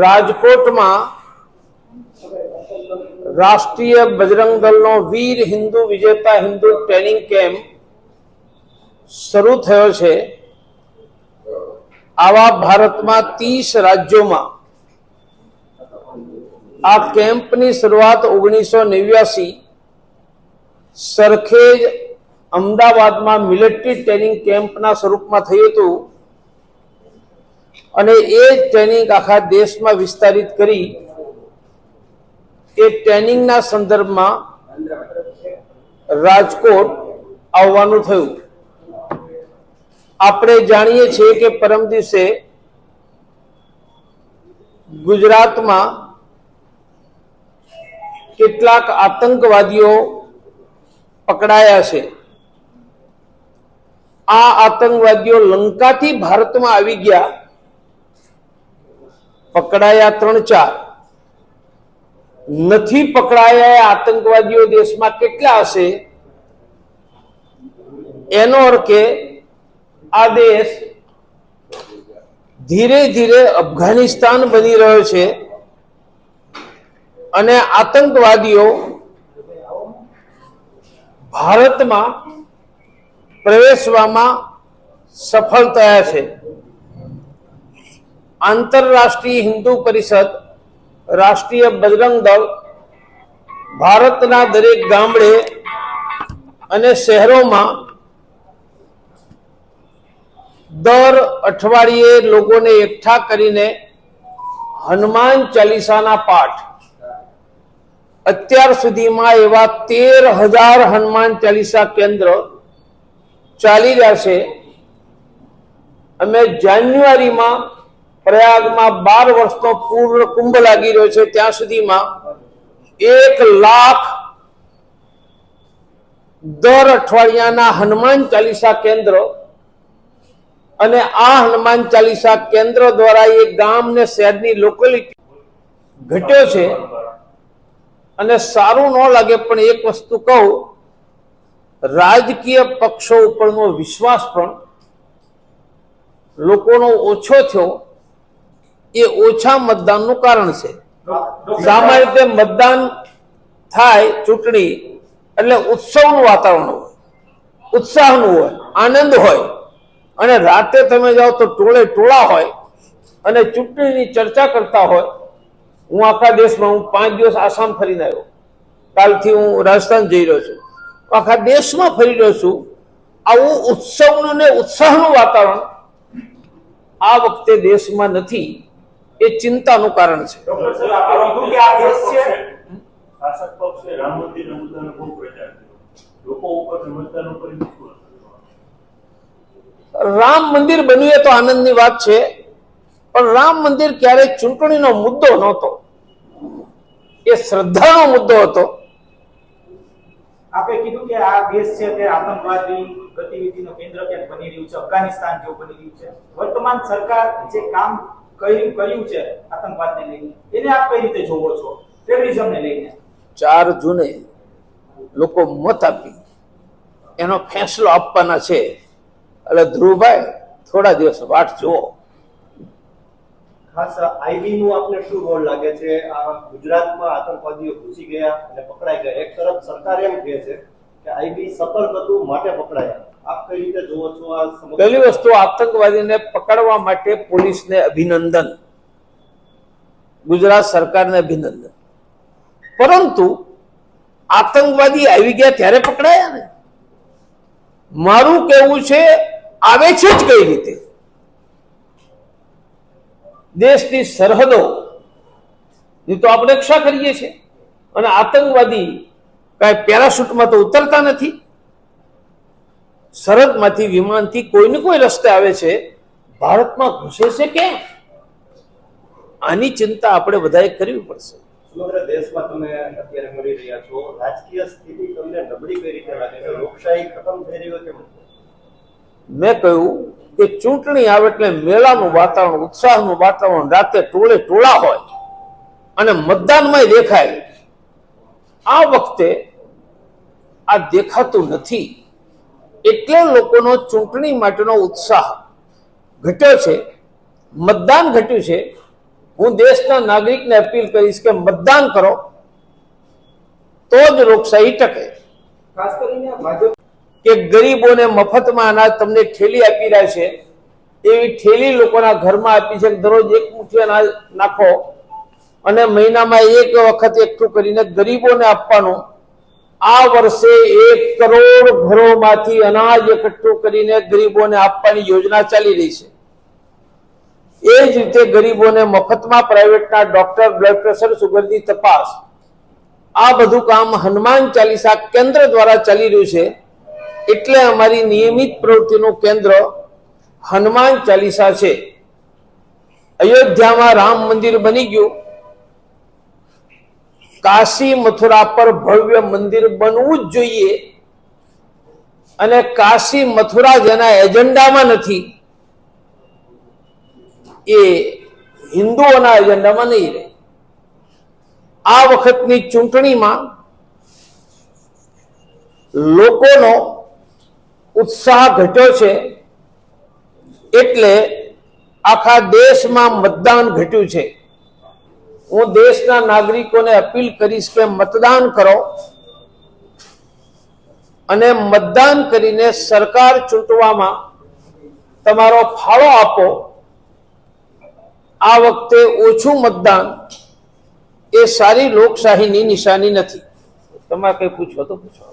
રાજકોટમાં રાષ્ટ્રીય બજરંગ દળનો વીર હિન્દુ વિજેતા હિન્દુ ટ્રેનિંગ કેમ્પ શરૂ થયો છે. આવા ભારતમાં ત્રીસ રાજ્યોમાં આ કેમ્પની શરૂઆત ઓગણીસો નેવ્યાસી સરખેજ અમદાવાદમાં મિલિટરી ટ્રેનિંગ કેમ્પના સ્વરૂપમાં થયું હતું. અને એ ટ્રેનિંગ આખા દેશમાં વિસ્તારિત કરી એ ટ્રેનિંગના સંદર્ભમાં રાજકોટ આવવાનું થયું. આપણે જાણીએ છીએ કે પરમ દિવસે ગુજરાતમાં કેટલાક આતંકવાદીઓ પકડાયા છે. આ આતંકવાદીઓ લંકાથી ભારતમાં આવી ગયા પકડાયા ત્રણ ચાર. નથી પકડાયા આતંકવાદીઓ દેશમાં કેટલા હશે? એનો અર્થ આ દેશ ધીરે ધીરે અફઘાનિસ્તાન બની રહ્યો છે અને આતંકવાદીઓ ભારતમાં પ્રવેશવામાં સફળ થયા છે. આંતરરાષ્ટ્રીય હિન્દુ પરિષદ, રાષ્ટ્રીય બજરંગ દળ, ભારતના દરેક ગામડે અને શહેરોમાં દર અઠવાડિયે લોકોને એકઠા કરીને હનુમાન ચાલીસાના પાઠ. અત્યાર સુધીમાં એવા તેર હજાર હનુમાન ચાલીસા કેન્દ્ર ચાલી રહ્યા છે. અમે જાન્યુઆરીમાં પ્રયાગમાં બાર વર્ષનો પૂર્ણ કુંભ લાગી રહ્યો છે ત્યાં સુધીમાં એક લાખ દર અઠવાડિયાના હનુમાન ચાલીસા કેન્દ્ર અને આ હનુમાન ચાલીસા કેન્દ્ર દ્વારા એ ગામ ને શહેરની લોકેલિટી ઘટ્યો છે. અને સારું ન લાગે પણ એક વસ્તુ કહું, રાજકીય પક્ષો ઉપરનો વિશ્વાસ પણ લોકોનો ઓછો થયો. એ ઓછા મતદાનનું કારણ છે. સામાન્ય રીતે મતદાન થાય ચૂંટણી એટલે ઉત્સવનું વાતાવરણ હોય ઉત્સાહનું હોય આનંદ હોય. અને રાતે તમે જાઓ તો ટોળે ટોળા હોય અને ચૂંટણીની ચર્ચા કરતા હોય. હું આખા દેશમાં હું પાંચ દિવસ આસામ ફરીને આવ્યો. કાલથી હું રાજસ્થાન જઈ રહ્યો છું. આખા દેશમાં ફરી રહ્યો છું. આવું ઉત્સવનું ને ઉત્સાહનું વાતાવરણ આ વખતે દેશમાં નથી. એ ચિંતાનું કારણ છે. ડોક્ટર સાહેબ આપણે કીધું કે આ દેશ છે? શાસક પક્ષે રામ મંદિરના મુદ્દાનો બહુ પ્રચાર કર્યો. લોકો ઉપર મતદાન ઉપર વિશ્વાસ કર્યો. રામ મંદિર બન્યું એ તો આનંદની વાત છે પણ રામ મંદિર ક્યારેય ચૂંટણીનો મુદ્દો નહોતો. એ શ્રદ્ધાનો મુદ્દો હતો. આપણે કીધું કે આ દેશ છે તે આતંકવાદી ગતિવિધિનું કેન્દ્ર ક્યાંક બની રહ્યું છે? અફઘાનિસ્તાન જેવું બની રહ્યું છે. વર્તમાન સરકાર જે કામ કર્યું કર્યું છે આતંકવાદને લઈને? એને આપ કઈ રીતે જોવો છો? ટેરરિઝમને લઈને. ચાર જૂને લોકો મત આપી. એનો ફેંસલો આપવાના છે. એટલે ધ્રુવભાઈ થોડા દિવસ વાટ જુઓ. ખાસ આઈબી નું આપને શું રોલ લાગે છે? આ ગુજરાતમાં આતંકવાદીઓ ઘૂસી ગયા અને પકડાઈ ગયા. એક તરફ સરકાર એમ કહે છે કે આઈબી સતર્ક હતું માટે પકડાયા. પહેલી વસ્તુ આતંકવાદીને પકડવા માટે પોલીસને અભિનંદન. ગુજરાત સરકારને અભિનંદન. પરંતુ આતંકવાદી આવી ગયા ત્યારે પકડાયા ને? મારું કહેવું છે, આવે છે જ કઈ રીતે? દેશની સરહદો ની તો આપણે રક્ષા કરીએ છીએ. અને આતંકવાદી કાંઈ પેરાશૂટમાં તો ઉતરતા નથી. સરહદમાંથી વિમાનથી કોઈને કોઈ રસ્તે આવે છે? ભારતમાં ઘૂસે છે કેમ? આની ચિંતા આપણે બધાએ કરવી પડશે. સમગ્ર દેશમાં તમે અત્યારે મળી રહ્યા છો. રાજકીય સ્થિતિ તમને નબળી કઈ રીતે લાગે છે? લોકશાહી ખતમ થઈ રહ્યો કેમ મેં કહ્યું કે ચૂંટણી આવે એટલે મેળાનું વાતાવરણ ઉત્સાહનું વાતાવરણ રાતે ટોળે ટોળા હોય અને મતદાનમાં દેખાય. આ વખતે આ દેખાતું નથી. એટલે લોકોનો ચૂંટણી માટેનો ઉત્સાહ ઘટ્યો છે. મતદાન ઘટ્યું છે. હું દેશના નાગરિકને અપીલ કરીશ કે મતદાન કરો તો જ લોકશાહી ટકે. ખાસ કરીને ભાજપ કે ગરીબોને મફતમાં અનાજ તમને ઠેલી આપી રહ્યા છે એવી ઠેલી લોકોના ઘરમાં આપી છે. દરરોજ એક મુઠ્ઠી અનાજ નાખો અને મહિનામાં એક વખત એકઠું કરીને ગરીબોને આપવાનું આ વર્ષે એક કરોડ ઘરોમાંથી અનાજ એકઠું કરીને ગરીબોને આપવાની યોજના ચાલી રહી છે. એ જ રીતે ગરીબોને મફતમાં પ્રાઇવેટના ડોક્ટર, બ્લડ પ્રેશર સુગરની તપાસ. આ બધું કામ હનુમાન ચાલીસા કેન્દ્ર દ્વારા ચાલી રહ્યું છે. એટલે અમારી નિયમિત પ્રવૃત્તિનું કેન્દ્ર હનુમાન ચાલીસા છે. અયોધ્યામાં રામ મંદિર બની ગયું. કાશી મથુરા પર ભવ્ય મંદિર બનવું જ જોઈએ. અને કાશી મથુરા જેના એજન્ડામાં નથી, એ હિન્દુઓના એજન્ડામાં નહીં રહે. આ વખતની ચૂંટણીમાં લોકોનો ઉત્સાહ ઘટ્યો છે, એટલે આખા દેશમાં મતદાન ઘટ્યું છે. હું દેશના નાગરિકોને અપીલ કરીશ કે મતદાન કરો અને મતદાન કરીને સરકાર ચૂંટવામાં તમારો ફાળો આપો. આ વખતે ઓછું મતદાન એ સારી લોકશાહીની નિશાની નથી. તમારે કઈ પૂછો તો પૂછો.